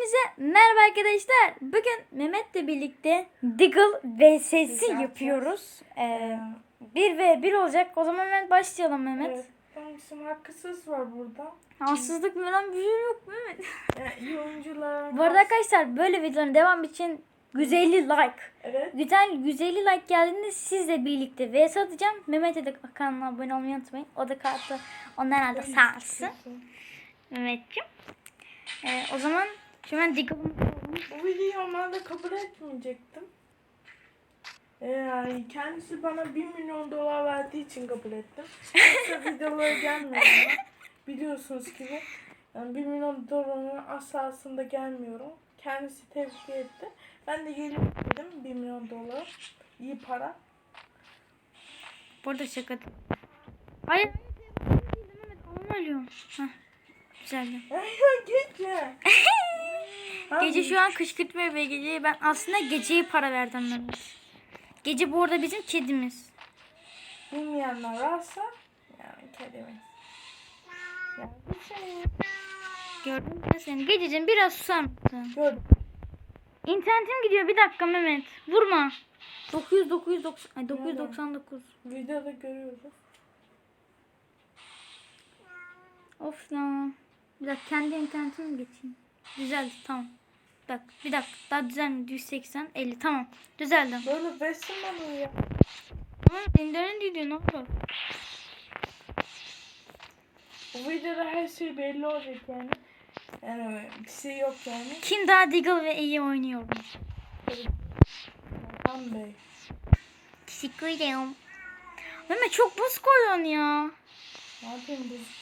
Hepinize merhaba arkadaşlar. Bugün Mehmet'le birlikte Diggle VS'si yapıyoruz. Ee, 1 ve 1 olacak. O zaman hemen başlayalım Mehmet. Evet. Hangisi hakkısız var burada. Haksızlık falan bir şey yok Mehmet. Yani iyi oyuncular. Bu arada arkadaşlar böyle videoların devam için 150 like. Evet. Güzel 150 like geldiğinde sizle birlikte VS atacağım. Mehmet'e de kanalına abone olmayı unutmayın. O da kartı ondan herhalde sağ olsun. Mehmet'ciğim. Ee, o zaman şimdi ben Diggle'ımı Bu videoyu normalde kabul etmeyecektim. Ee, kendisi bana 1 milyon dolar verdiği için kabul ettim. Yoksa videoları gelmiyor. Biliyorsunuz gibi. Yani 1 milyon doların asasında gelmiyorum. Kendisi tebrik etti. Ben de gelip dedim 1 milyon dolar. İyi para. Burada şaka. Hayır. Onu ölüyorum. Heh. Güzeldi. Gece. Gece şu an kışkırtmıyor ve geceye ben aslında geceye para verdim Mehmet. Gece bu arada bizim kedimiz. Bilmeyenler varsa yani kedimiz. Yani şey Gördün mü seni? Gececiğim biraz susar mısın? gördüm. İnternetim gidiyor bir dakika Mehmet. Vurma. 900 990 ay 999. Videoda görüyoruz. Of ya. Bir dakika kendi internetime mi geçeyim? Düzeldi tamam. Dakika, bir dakika daha düzelmedi 180 50 tamam düzeldi. Böyle beslenmeli ya. Tamam internet gidiyor ne oldu? Bu videoda her şey belli olacak yani. Yani bir şey yok yani. Kim daha Deagle ve iyi oynuyor? Hakan Bey. Teşekkür ederim. Mehmet çok buz koyuyorsun ya. Ne yapayım biz?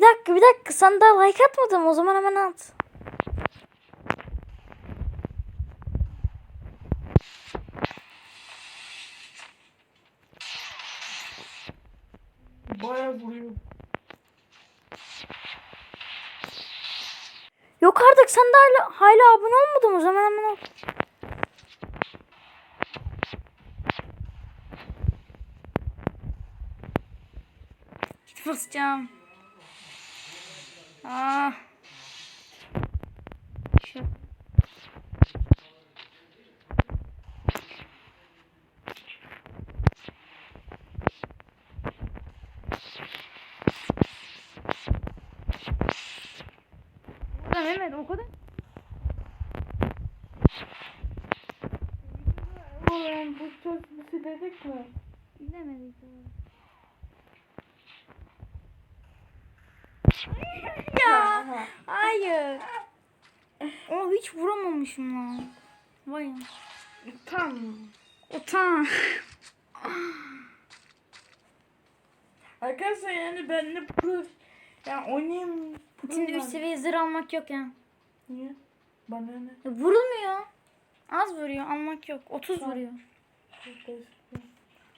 Bir dakika bir dakika sen daha like atmadın o zaman hemen at. Baya vuruyor. Yok artık sen de hala, hala abone olmadın o zaman hemen at. Basacağım. Ah. Şu. Burada Mehmet o kadar. Oğlum bu sözlüsü dedik mi? İzlemedik. Aha. Hayır. O hiç vuramamışım lan. Vay. Tam. Utan. Arkadaşlar yani ben de pro... Yani oynayayım. Şimdi üst seviye zırh almak yok ya. Niye? Bana ne? Ya Vurulmuyor. Az vuruyor almak yok. 30 Tamam. vuruyor. Çok değişik.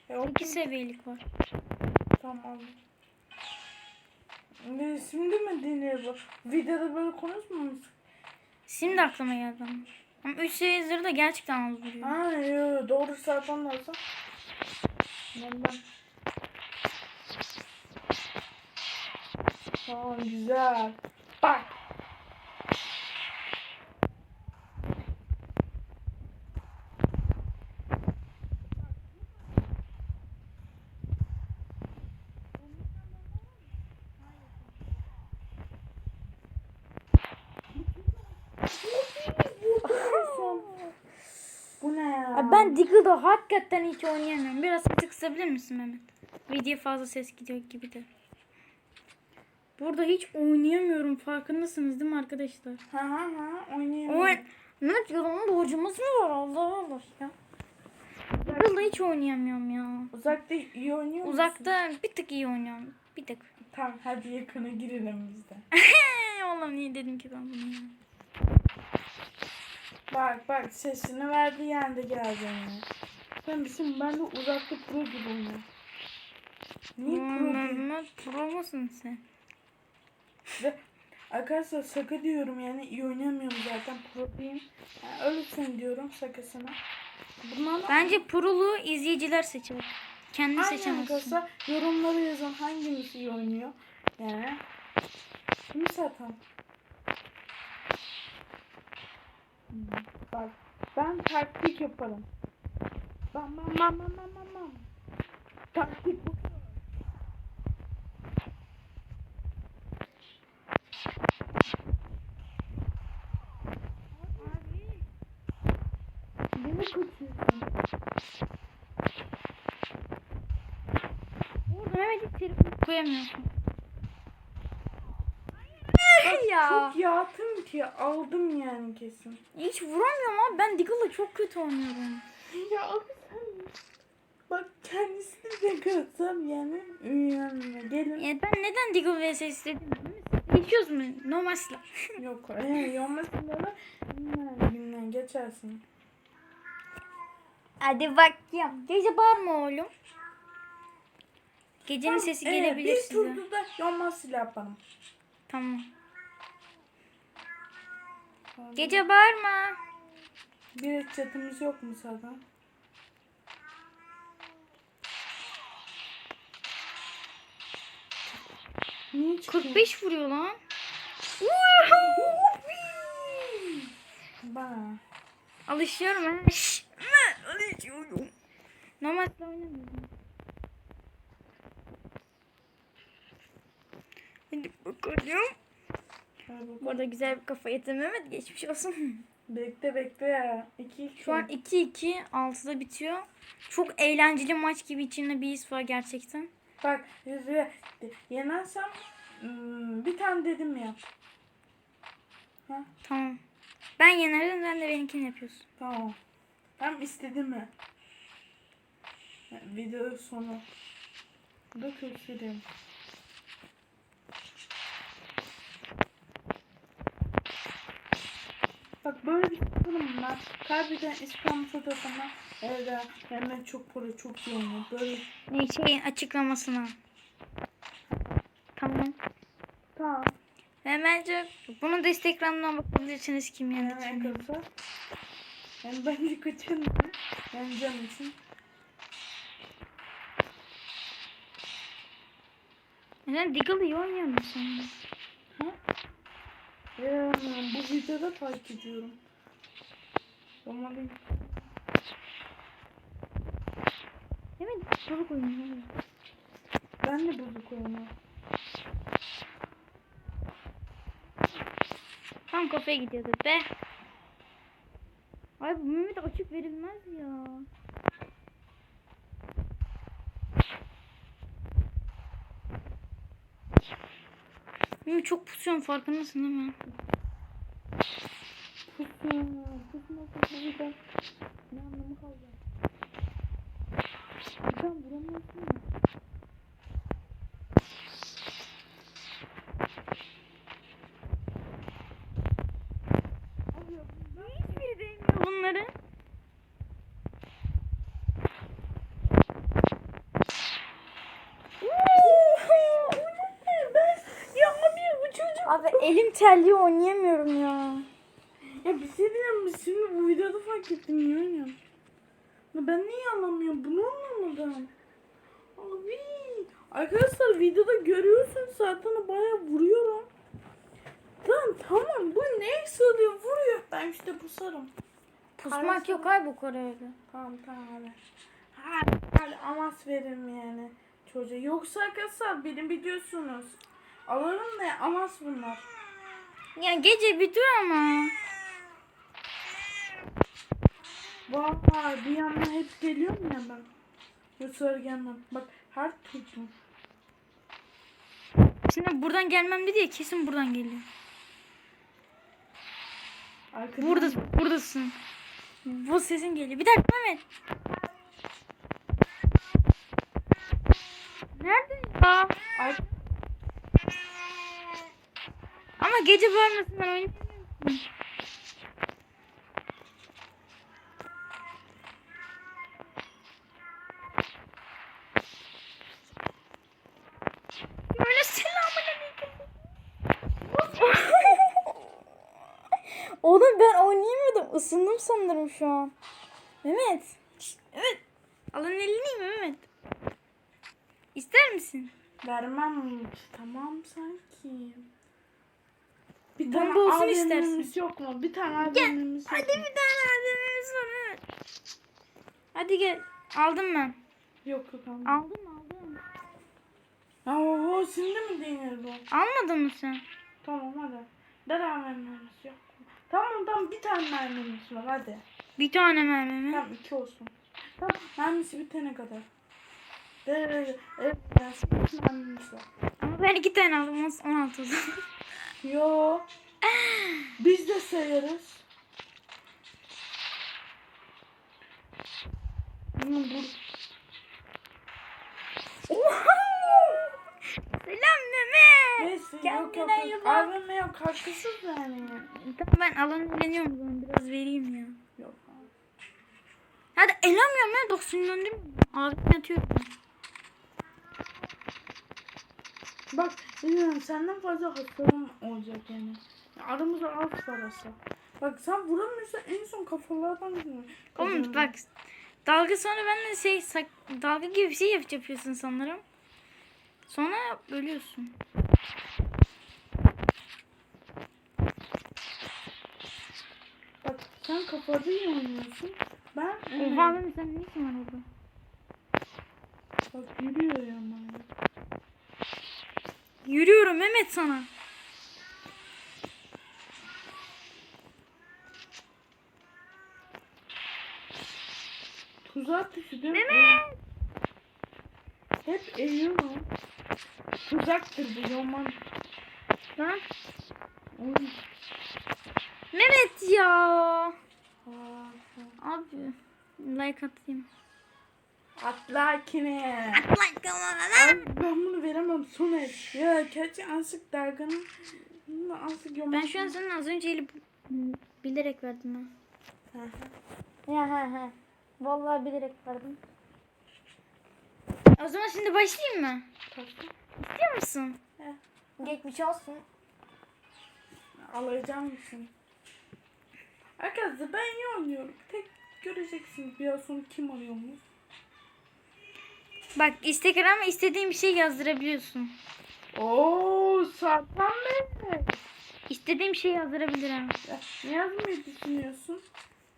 E, o 2 seviyelik var. Tamam. Ne, şimdi mi dinleyelim? Videoda böyle konuşmamış. Şimdi aklıma geldi ama. Ama 3 seviye zırh da gerçekten az vuruyor. Ha yo, doğru zaten lazım. Ben ben. Tamam güzel. Bak. Bu ne ya? Ben Diggle'da hakikaten hiç oynayamıyorum. Biraz sesi kısabilir misin Mehmet? Video fazla ses gidiyor gibi de. Burada hiç oynayamıyorum. Farkındasınız değil mi arkadaşlar? Ha ha ha oynayayım. Oy Mehmet yalanın borcumuz mu var? Allah Allah ya. Diggle'da hiç oynayamıyorum ya. Uzakta iyi oynuyor musun? Uzakta bir tık iyi oynuyorum. Bir tık. Tamam hadi yakına girelim biz de. Vallahi niye dedim ki ben bunu ya. Bak bak sesini verdi yanda geldi ya. Sen bizim ben de uzakta pro gibi oynuyorum. Niye pro değil? Mehmet pro musun sen? Ve Arkadaşlar Saka diyorum yani iyi oynamıyorum zaten profiyim. Yani ölürsen diyorum Saka'sına. Bunlarla Bence Purul'u izleyiciler seçer. Kendi Aynen seçemezsin. arkadaşlar yorumlara yazın hangimiz iyi oynuyor. Yani. Kimi satan? Bak ben taktik yaparım. Bam bam bam bam bam bam. Taktik bu. Beni kaçıyorsun. Orada Mehmet hiç telefonu koyamıyorsun. ya. Çok yağtım ki aldım yani kesin. Hiç vuramıyorum abi. Ben Diggle'la çok kötü oynuyorum. Ya abi sen bak kendisini de kırsam yani yanına gelin. Yani ben neden Diggle vs istedim? Geçiyoruz mu? Silah. Yok e, yanmasında da günler günler geçersin. Hadi bakayım. Gece bağırma oğlum. Gecenin sesi Ee, gelebilir bir size. turda da yanmaz silah yapalım. Tamam. Gece bağırma. Bir chatimiz yok mu zaten? Niye çıkıyor? 45 vuruyor lan. Bana. Alışıyorum. Şşş, ben Alışıyorum. Normal silah oynamıyorum. Hadi bakalım. Bu arada güzel bir kafa yedim Mehmet geçmiş olsun. Bekle bekle ya. İki, iki. Şu an 2-2 6'da bitiyor. Çok eğlenceli maç gibi içinde bir his var gerçekten. Bak yüzüğe yenersem hmm, bir tane dedim ya. Ha, Tamam. Ben yenerdim sen de benimkini yapıyorsun. tamam. Hem istedim mi? Video sonu. Bu da köşelerim. Bak böyle bir sıkılım ben. Kaybeden İstanbul fotoğrafına evde hemen çok para çok iyi oynuyor. Böyle Ne şeyin açıklamasına. Tamam. tamam. Hemencik bunu da Instagram'dan bakabilirsiniz kim Yani yendi. arkadaşlar. Yani bence kaçın. Yani canım için. Neden Diggle iyi oynuyor musun? Ha? Ee, bu videoda fark ediyorum. Değil mi? Çabuk oynuyor. Ben de bozuk oynuyorum. Tam kafaya gidiyordu be. Ay bu Mehmet açık verilmez ya. Mehmet çok pusuyorum farkındasın değil mi? Kusma. Ben ne anlamı kaldı? Sen vuramıyorsun ya. Hiçbiri değmiyor bunların. Abi elim terliyor oynayamıyorum ya. Ya bir şey diyeceğim. Şimdi bu videoda fark ettim. Niye oynuyorum? Ya ben niye anlamıyorum? Bunu anlamadım. Abi. Arkadaşlar videoda görüyorsun zaten bayağı vuruyorum. Tamam tamam bu ne sığıyor vuruyor. Ben işte pusarım. Pusmak yok ay bu Kore'de. Tamam tamam hadi. Hadi, hadi amas veririm yani çocuğa. Yoksa arkadaşlar benim biliyorsunuz. Alırım da amas bunlar. Ya gece dur ama. Vay bir yandan hep geliyorum ya ben. Yoksa gelmem. Bak her tuttum. Şimdi buradan gelmem dedi ya kesin buradan geliyor. Arkadan Burada, buradasın. Bu sesin geliyor. Bir dakika Mehmet. Nerede ya? Ar- Ama gece bağırmasın ben oynayamıyorum. Isındım sanırım şu an. Mehmet. Mehmet. Alın elini Mehmet. İster misin? Vermem. Tamam sanki. Bir Bomba tane olsun AVM'miz istersin. yok mu? Bir tane AVM'miz yok Hadi mu? bir tane AVM'miz var Mehmet. Hadi gel. Aldım ben. Yok yok aldım. Aldım aldım. Ya oho şimdi mi denir bu? Almadın mı sen? Tamam hadi. Der AVM'miz yok? Tamam tamam bir tane mermimiz var hadi. Bir tane mermi mi? Tamam iki olsun. Tamam mermisi bitene kadar. Der evet mermimiz var. Ama ben iki tane aldım. 16 oldu. Yo. Biz de sayarız. Hmm, bu Selam Mehmet. Neyse yok yok. Kendine iyi yok. bak. AVM yok katkısız yani. Tamam ben alanı deniyorum o zaman. Biraz vereyim ya. Yok. Hadi elamıyorum ya. Bak sinirlendim. Abi yatıyorum. Bak bilmiyorum senden fazla hasarım olacak yani. Aramızda az parası. Bak sen vuramıyorsan en son kafalardan Oğlum bak. Dalga sonra ben de şey sak, dalga gibi bir şey yap- yapıyorsun sanırım. Sonra ölüyorsun. Bak sen kafada iyi oynuyorsun. Ben Oha benim sen ne işin var orada? bak yürüyor yani. Yürüyorum Mehmet sana. Tuzak düştü değil mi? Mehmet. Hep eğiyorum. Tuzaktır bu zaman. Lan. Oy. Mehmet ya. Abi. Like atayım. Atla kine. Like ama Ay, ben bunu veremem Soner. Ya gerçi azıcık dargınım. Bunu azıcık yomaz. Ben şu an sana az önce eli bilerek verdim ben. Ya he he. Vallahi bilerek verdim. O zaman şimdi başlayayım mı? Tamam. İstiyor musun? He. Geçmiş olsun. Alacağım mısın? Arkadaşlar ben iyi oynuyorum. Tek göreceksiniz biraz sonra kim arıyormuş. Bak Instagram'a istediğin bir şey yazdırabiliyorsun. Oo Sarpan Bey. İstediğim şey yazdırabilirim. Ya, Ne yazmayı düşünüyorsun?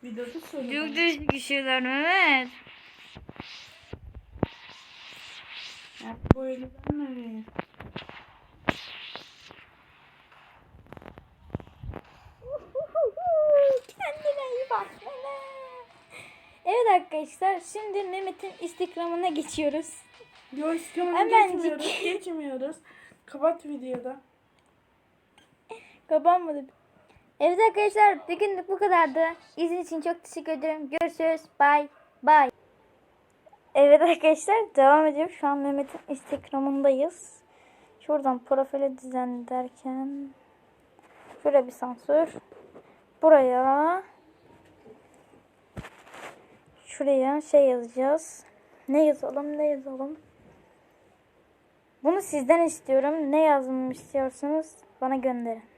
Videoda söyle. Çok değişik şeyler Mehmet. Ya, bu eli ben mi vereyim? Kendine iyi bak. Evet arkadaşlar şimdi Mehmet'in Instagram'ına geçiyoruz. Yoğuşkamını Hemencik. geçmiyoruz. Geçmiyoruz. Kapat videoda. Kapanmadı. Evet arkadaşlar bugünlük bu kadardı. İzin için çok teşekkür ederim. Görüşürüz. Bye. Bye. Evet arkadaşlar devam ediyor. Şu an Mehmet'in Instagram'ındayız. Şuradan profile düzen derken şöyle bir sansür. Buraya şuraya şey yazacağız. Ne yazalım ne yazalım. Bunu sizden istiyorum. Ne yazmamı istiyorsanız bana gönderin.